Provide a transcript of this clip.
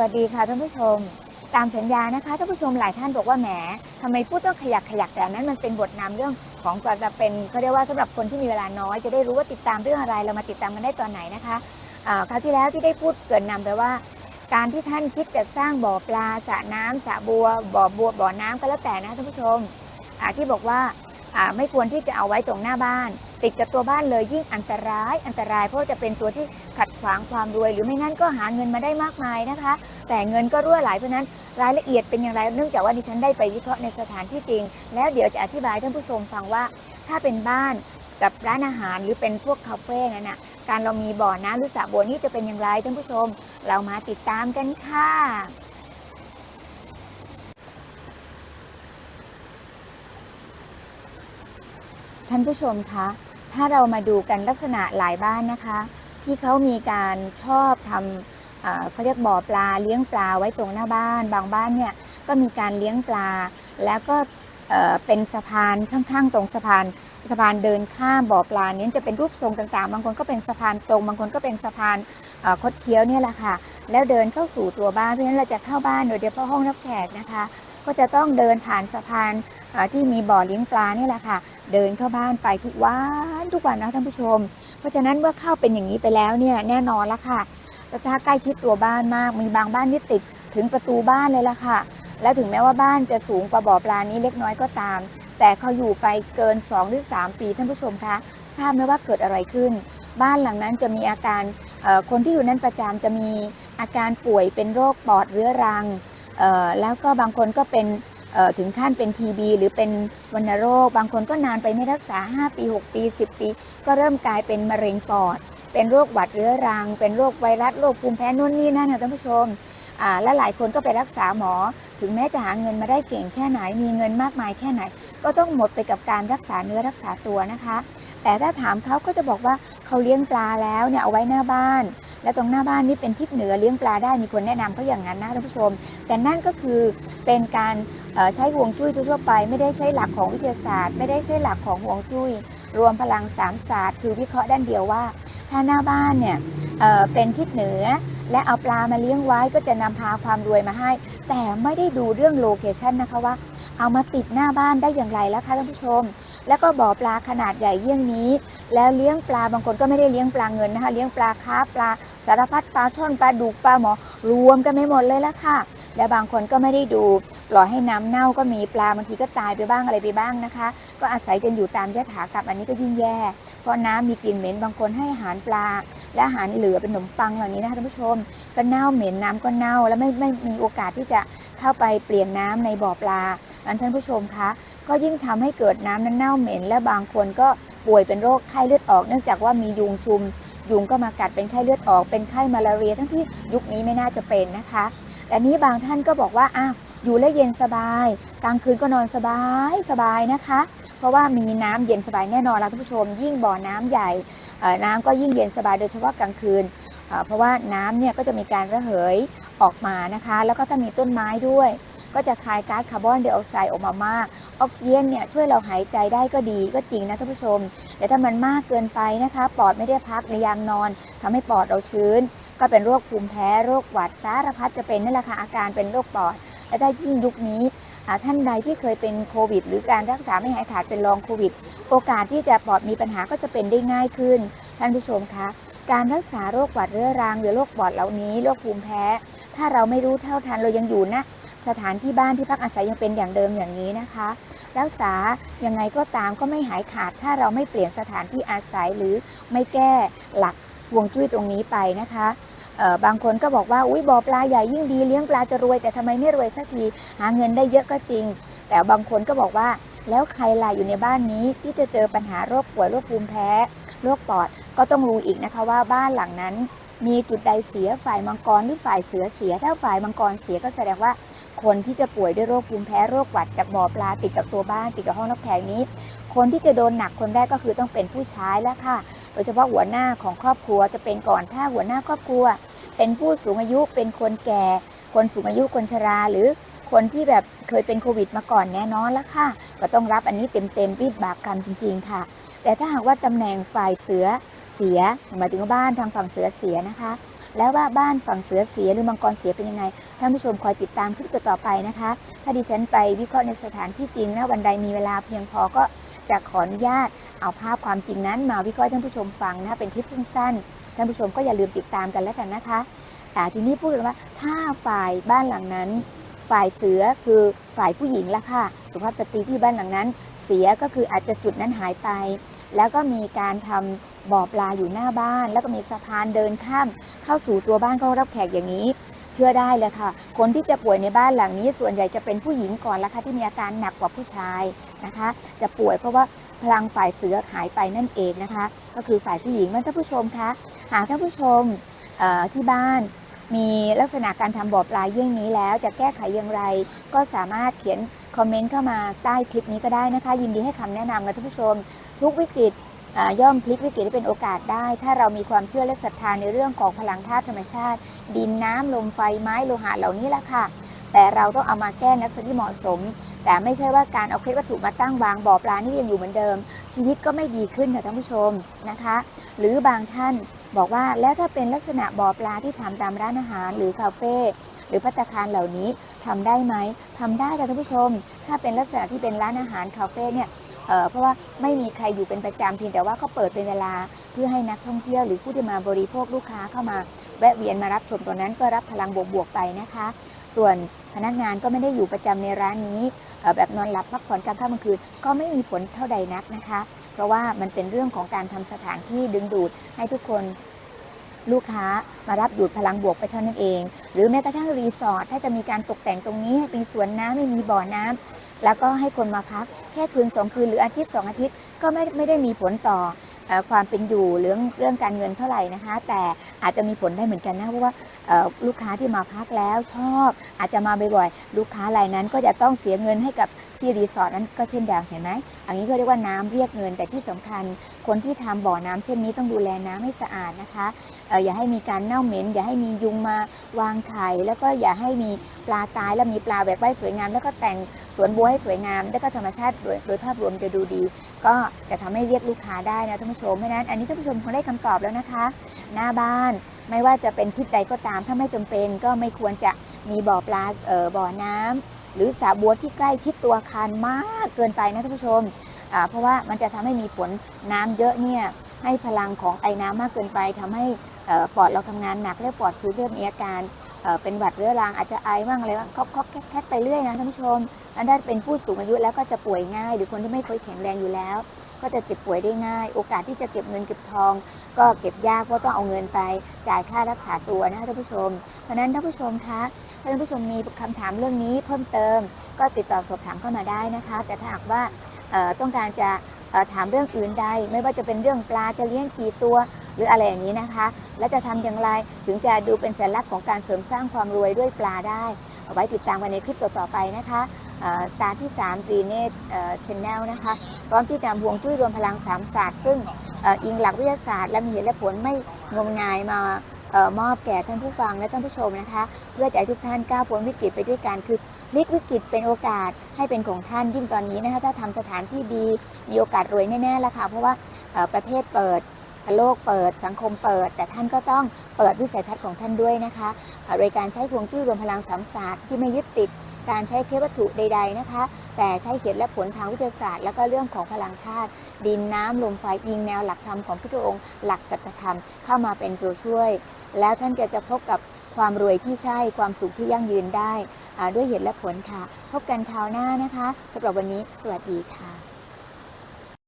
วัสดีค่ะท่านผู้ชม ตามสัญญานะคะท่านผู้ชมหลายท่านบอกว่าแหมทำไมพูดต้องขยักขยักแต่นั้นมันเป็นบทนำเรื่องของกว่าจะเป็นเขาเรียกว่าสำหรับคนที่มีเวลาน้อยจะได้รู้ว่าติดตามเรื่องอะไรเรามาติดตามกันได้ตอนไหนนะคะคราวที่แล้วที่ได้พูดเกินนำไปว่า การที่ท่านคิดจะสร้างบ่อปลาสระน้ำสระบัวบ่อบัวบ่อน้ำก็แล้วแต่นะท่านผู้ชมที่บอกว่าไม่ควรที่จะเอาไว้ตรงหน้าบ้าน ติดกับตัวบ้านเลยยิ่งอันตรายอันตรายเพราะจะเป็นตัวที่ขัดขวางความรวย หรือไม่งั้นก็หาเงินมาได้มากมายนะคะ แต่เงินก็รั่วไหลเพราะนั้นรายละเอียดเป็นอย่างไรเนื่องจากว่าดิฉันได้ไปวิเคราะห์ในสถานที่จริง แล้วเดี๋ยวจะอธิบายท่านผู้ชมฟังว่า ถ้าเป็นบ้านกับร้านอาหารหรือเป็นพวกคาเฟ่นั่นน่ะการเรามีบ่อน้ำหรือสระบัวนี่จะเป็นอย่างไรท่านผู้ชม เรามาติดตามกันค่ะท่านผู้ชมคะ ถ้าเรามาดูกันลักษณะหลายบ้านนะคะ ที่เขามีการชอบทำเขาเรียกบ่อปลาเลี้ยงปลาไว้ตรงหน้าบ้าน บางบ้านเนี่ยก็มีการเลี้ยงปลา แล้วก็เป็นสะพานข้างๆ ตรงสะพานสะพานเดินข้ามบ่อปลานี้จะเป็นรูปทรงต่างๆ บางคนก็เป็นสะพานตรง บางคนก็เป็นสะพานคดเคี้ยวเนี่ยแหละค่ะ แล้วเดินเข้าสู่ตัวบ้านเพราะฉะนั้นเราจะเข้าบ้านโดยเฉพาะห้องรับแขกนะคะ ก็จะต้องเดินผ่านสะพาน ที่มีบ่อเลี้ยงปลานี่แหละค่ะ เดินเข้าบ้านไปทุกวันทุกวันนะท่านผู้ชม เพราะฉะนั้นเมื่อเข้าเป็นอย่างนี้ไปแล้วเนี่ยแน่นอนละค่ะแต่ถ้าใกล้ชิดตัวบ้านมากมีบางบ้านที่ติดถึงประตูบ้านเลยละค่ะ และถึงแม้ว่าบ้านจะสูงกว่าบ่อปลานี้เล็กน้อยก็ตาม แต่เขาอยู่ไปเกิน2หรือ3ปีท่านผู้ชมคะทราบไหมว่าเกิดอะไรขึ้น บ้านหลังนั้นจะมีอาการคนที่อยู่นั้นประจำจะมีอาการป่วยเป็นโรคปอดเรื้อรังแล้วก็บางคนก็เป็น ถึงขั้นเป็นทีบีหรือเป็นวัณโรค บางคนก็นานไปไม่รักษา 5 ปี 6 ปี 10 ปี ก็เริ่มกลายเป็นมะเร็งปอด เป็นโรคหวัดเรื้อรัง เป็นโรคไวรัสโรคภูมิแพ้นู่นนี่นั่นนะท่านผู้ชมและหลายคนก็ไปรักษาหมอ ถึงแม้จะหาเงินมาได้เก่งแค่ไหนมีเงินมากมายแค่ไหน ก็ต้องหมดไปกับการรักษาเนื้อรักษาตัวนะคะ แต่ถ้าถามเขาก็จะบอกว่าเขาเลี้ยงปลาแล้วเนี่ยเอาไว้หน้าบ้าน และตรงหน้าบ้านนี่เป็นทิศเหนือเลี้ยงปลาได้มีคนแนะนำเขาอย่างนั้นนะท่านผู้ชม แต่นั่นก็คือเป็นการใช้ห่วงจุ้ยทั่วไป ไม่ได้ใช้หลักของวิทยาศาสตร์ ไม่ได้ใช้หลักของห่วงจุ้ย รวมพลังสามศาสตร์ คือวิเคราะห์ด้านเดียวว่า ถ้าหน้าบ้านเนี่ยเเป็นทิศเหนือและเอาปลามาเลี้ยงไว้ก็จะนำพาความรวยมาให้ แต่ไม่ได้ดูเรื่องโลเคชันนะคะว่า เอามาติดหน้าบ้านได้อย่างไรแล้วคะท่านผู้ชม แล้วก็บ่อปลาขนาดใหญ่เยี่ยงนี้ แล้วเลี้ยงปลาบางคนก็ไม่ได้เลี้ยงปลาเงินนะคะเลี้ยงปลาค้าปลา สารพัดปลาช่อนปลาดุกปลาหมอรวมกันไม่หมดเลยละค่ะ และบางคนก็ไม่ได้ดูปล่อยให้น้ำเน่าก็มีปลาบางทีก็ตายไปบ้างอะไรไปบ้างนะคะ ก็อาศัยกันอยู่ตามยถากรรมอันนี้ก็ยิ่งแย่ เพราะน้ำมีกลิ่นเหม็นบางคนให้อาหารปลา และอาหารเหลือเป็นขนมปังเหล่านี้นะคะท่านผู้ชม ก็เน่าเหม็นน้ำก็เน่า แล้วไม่ไม่มีโอกาสที่จะเข้าไปเปลี่ยนน้ำในบ่อปลาอันท่านผู้ชมคะก็ยิ่งทำให้เกิดน้ำนั้นเน่าเหม็น และบางคนก็ป่วยเป็นโรคไข้เลือดออก เนื่องจากว่ามียุงชุม ยุงก็มากัดเป็นไข้เลือดออกเป็นไข้มาลาเรีย ทั้งที่ยุคนี้ไม่น่าจะเป็นนะคะแต่นี้บางท่านก็บอกว่าอ้าวอยู่แล้วเย็นสบาย กลางคืนก็นอนสบายสบายนะคะ เพราะว่ามีน้ำเย็นสบายแน่นอนแล้วท่านผู้ชม ยิ่งบ่อน้ำใหญ่น้ำก็ยิ่งเย็นสบายโดยเฉพาะกลางคืน เพราะว่าน้ำเนี่ยก็จะมีการระเหยออกมานะคะ แล้วก็ถ้ามีต้นไม้ด้วย ก็จะคายก๊าซคาร์บอนไดออกไซด์ออกมามาก ออกซิเจนเนี่ยช่วยเราหายใจได้ก็ดีก็จริงนะท่านผู้ชม แต่ถ้ามันมากเกินไปนะคะ ปอดไม่ได้พักในยามนอนทำให้ปอดเราชื้น ก็เป็นโรคภูมิแพ้โรคหวัดสารพัดจะเป็นนั่นแหละค่ะอาการเป็นโรคปอด และถ้ายิ่งยุคนี้ท่านใดที่เคยเป็นโควิด หรือการรักษาไม่หายขาดเป็นรองโควิด โอกาสที่จะปอดมีปัญหาก็จะเป็นได้ง่ายขึ้น ท่านผู้ชมคะ การรักษาโรคหวัดเรื้อรังหรือโรคปอดเหล่านี้โรคภูมิแพ้ ถ้าเราไม่รู้เท่าทันเรายังอยู่นะสถานที่บ้านที่พักอาศัยยังเป็นอย่างเดิมอย่างนี้นะคะ รักษายังไงก็ตามก็ไม่หายขาด ถ้าเราไม่เปลี่ยนสถานที่อาศัยหรือไม่แก้หลักวงจุ้ยตรงนี้ไปนะคะบางคนก็บอกว่าอุ้ยบ่อปลาใหญ่ยิ่งดีเลี้ยงปลาจะรวยแต่ทำไมไม่รวยสักทีหาเงินได้เยอะก็จริง แต่บางคนก็บอกว่า แล้วใครล่ะอยู่ในบ้านนี้ที่จะเจอปัญหาโรคป่วยโรคภูมิแพ้โรคปอดก็ต้องรู้อีกนะคะว่าบ้านหลังนั้น มีจุดใดเสียฝ่ายมังกรหรือฝ่ายเสือเสีย ถ้าฝ่ายมังกรเสียก็แสดงว่า คนที่จะป่วยด้วยโรคภูมิแพ้โรคหวัดจากบ่อปลาติดกับตัวบ้านติดกับห้องรับแขกนี้ คนที่จะโดนหนักคนแรกก็คือต้องเป็นผู้ชายแล้วค่ะ โดยเฉพาะหัวหน้าของครอบครัวจะเป็นก่อนถ้าหัวหน้าครอบครัว เป็นผู้สูงอายุเป็นคนแก่ คนสูงอายุคนชราหรือคนที่แบบเคยเป็นโควิดมาก่อนแน่นอนแล้วค่ะ ก็ต้องรับอันนี้เต็มๆวิบากกรรมจริง ๆ ค่ะ แต่ถ้าหากว่าตำแหน่งฝ่ายเสือเสียหมายถึงบ้านทางฝั่งเสือเสียนะคะ แล้วว่าบ้านฝั่งเสือเสียหรือมังกรเสียเป็นยังไง ท่านผู้ชมคอยติดตามคลิปต่อไปนะคะ ถ้าดิฉันไปวิเคราะห์ในสถานที่จริงนะวันใดมีเวลาเพียงพอก็จะขออนุญาตเอาภาพความจริงนั้น มาวิเคราะห์ให้ท่านผู้ชมฟังนะเป็นคลิปสั้นๆ ท่านผู้ชมก็อย่าลืมติดตามกันแล้วกันนะคะแต่ทีนี้พูดกันว่าถ้าฝ่ายบ้านหลังนั้น ฝ่ายเสือคือฝ่ายผู้หญิงละค่ะ สุภาพสตรีที่บ้านหลังนั้น เสียก็คืออาจจะจุดนั้นหายไป แล้วก็มีการทำ บ่อปลาอยู่หน้าบ้าน แล้วก็มีสะพานเดินข้าม เข้าสู่ตัวบ้านเข้ารับแขกอย่างนี้ เชื่อได้เลยค่ะ คนที่จะป่วยในบ้านหลังนี้ ส่วนใหญ่จะเป็นผู้หญิงก่อนละค่ะที่มีอาการหนักกว่าผู้ชายนะคะ จะป่วยเพราะว่าพลังฝ่ายเสือหายไปนั่นเองนะคะ ก็คือฝ่ายผู้หญิงมันท่านผู้ชมคะหากท่านผู้ชมที่บ้านมีลักษณะการทำบ่อปลาเยี่ยงนี้แล้วจะแก้ไขอย่างไร ก็สามารถเขียนคอมเมนต์เข้ามาใต้คลิปนี้ก็ได้นะคะ ยินดีให้คำแนะนำกับท่านผู้ชม ทุกวิกฤต ย่อมพลิกวิกฤตให้เป็นโอกาสได้ ถ้าเรามีความเชื่อและศรัทธาในเรื่องของพลังธาตุธรรมชาติ ดินน้ำลมไฟไม้โลหะเหล่านี้ละค่ะ แต่เราต้องเอามาแก้ลักษณะที่เหมาะสม แต่ไม่ใช่ว่าการเอาเคล็ดวัตถุมาตั้งวางบ่อปลานี่ยังอยู่เหมือนเดิม ชีวิตก็ไม่ดีขึ้นค่ะท่านผู้ชมนะคะ หรือบางท่านบอกว่าแล้วถ้าเป็นลักษณะบ่อปลาที่ทำตามร้านอาหารหรือคาเฟ่หรือพัตตาคารเหล่านี้ทำได้ไหมทำได้ค่ะท่านผู้ชม ถ้าเป็นลักษณะที่เป็นร้านอาหารคาเฟ่เนี่ย เเพราะว่าไม่มีใครอยู่เป็นประจำเพียงแต่ว่าเขาเปิดเป็นเวลาเพื่อให้นักท่องเที่ยวหรือผู้ที่มาบริโภคลูกค้าเข้ามาแวะเวียนมารับชมตัวนั้นก็รับพลังบวกๆไปนะคะ ส่วนพนักงานก็ไม่ได้อยู่ประจำในร้านนี้แบบนอนหลับพักผ่อนกลางค่ำกลางคืนก็ไม่มีผลเท่าใดนักนะคะ เพราะว่ามันเป็นเรื่องของการทำสถานที่ดึงดูดให้ทุกคนลูกค้ามารับดูดพลังบวกไปเท่านั้นเอง หรือแม้กระทั่งรีสอร์ทถ้าจะมีการตกแต่งตรงนี้ให้เป็นสวนน้ำไม่มีบ่อน้ำ แล้วก็ให้คนมาพักแค่คืนสองคืนหรืออาทิตย์สองอาทิตย์ก็ไม่ไม่ได้มีผลต่อความเป็นอยู่เรื่องเรื่องการเงินเท่าไหร่นะคะ แต่อาจจะมีผลได้เหมือนกันนะเพราะว่าลูกค้าที่มาพักแล้วชอบอาจจะมาบ่อยๆลูกค้ารายนั้นก็จะต้องเสียเงินให้กับที่รีสอร์ทนั้นก็เช่นเดียวเห็นไหมอันนี้ก็เรียกว่าน้ำเรียกเงินแต่ที่สำคัญ คนที่ทำบ่อน้ำเช่นนี้ต้องดูแลน้ำให้สะอาดนะคะอย่าให้มีการเน่าเหม็น อย่าให้มียุงมาวางไข่แล้วก็อย่าให้มีปลาตายแล้วมีปลาแหวกว่ายสวยงาม แล้วก็แต่งสวนบัวให้สวยงาม แล้วก็ธรรมชาติโดยโดยภาพรวมจะดูดี ก็จะทำให้เรียกลูกค้าได้นะท่านผู้ชมเพราะฉะนั้นอันนี้ท่านผู้ชมคงได้คำตอบแล้วนะคะ หน้าบ้านไม่ว่าจะเป็นทิศใดก็ตามถ้าไม่จำเป็น ก็ไม่ควรจะมีบ่อปลาเอ่อบ่อน้ำหรือสระบัวที่ใกล้ชิดตัวอาคารมากเกินไปนะท่านผู้ชม เพราะว่ามันจะทำให้มีฝนน้ำเยอะเนี่ยให้พลังของไอ้น้ำมากเกินไปทำให้ปอดเราทำงานหนักและปอดชื้นเริ่มมีอาการเป็นหวัดเรื้อรังอาจจะไอบ้างอะไรบ้างคอกแคกไปเรื่อยนะท่านผู้ชมอันถ้าเป็นผู้สูงอายุแล้วก็จะป่วยง่าย หรือคนที่ไม่ค่อยแข็งแรงอยู่แล้ว ก็จะเจ็บป่วยได้ง่าย โอกาสที่จะเก็บเงินเก็บทอง ก็เก็บยากเพราะต้องเอาเงินไปจ่ายค่ารักษาตัวนะคะท่านผู้ชม เพราะนั้นท่านผู้ชมคะถ้าท่านผู้ชมมีคำถามเรื่องนี้เพิ่มเติม ก็ติดต่อสอบถามเข้ามาได้นะคะ แต่ถ้าหากว่า ต้องการจะถามเรื่องอื่นใด ไม่ว่าจะเป็นเรื่องปลาจะเลี้ยงกี่ตัว หรืออะไรอย่างนี้นะคะ และจะทำอย่างไรถึงจะดูเป็นสัญลักษณ์ของการเสริมสร้างความรวยด้วยปลาได้เอาไว้ติดตามกันในคลิปต่อๆไปนะคะเอ่อตาที่3ตรีเนตชแนลนะคะพร้อมที่จะบวงจุ้ยรวมพลังสามศาสตร์ซึ่งอิงหลักวิทยาศาสตร์ และมีเหตุและผลไม่งมงายมาออมอบแก่ท่านผู้ฟังและท่านผู้ชมนะคะ เพื่อจะให้ทุกท่านก้าวพ้นวิกฤตไปด้วยกันคือ พลิกวิกฤตเป็นโอกาสให้เป็นของท่านยิ่งตอนนี้นะคะถ้าทำสถานที่ดีมีโอกาสรวยแน่ๆแล้วค่ะเพราะว่าประเทศเปิดโลกเปิดสังคมเปิด แต่ท่านก็ต้องเปิดวิสัยทัศน์ของท่านด้วยนะคะโดยการใช้พวงจุ้ยรวมพลังสามศาสตร์ที่ไม่ยึดติดการใช้เควัตถุใด ๆนะคะ แต่ใช้เหตุและผลทางวิทยาศาสตร์ แล้วก็เรื่องของพลังธาตุดินน้ำลมไฟยิงแนวหลักธรรมของพุทธองค์หลักสัจธรรมเข้ามาเป็นตัวช่วย แล้วท่านก็จะพบกับความรวยที่ใช่ความสุขที่ยั่งยืนได้ ด้วยเหตุและผลค่ะ พบกันคราวหน้านะคะสำหรับวันนี้สวัสดีค่ะ